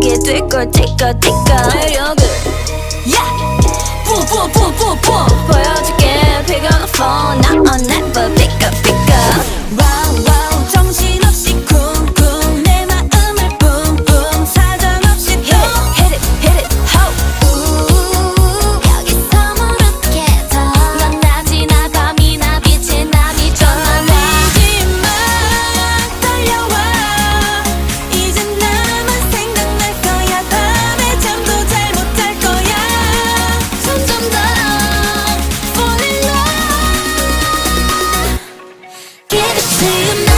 하게 될걸 티끌 티끌 매력을 yeah! 부부부부부 보여 see the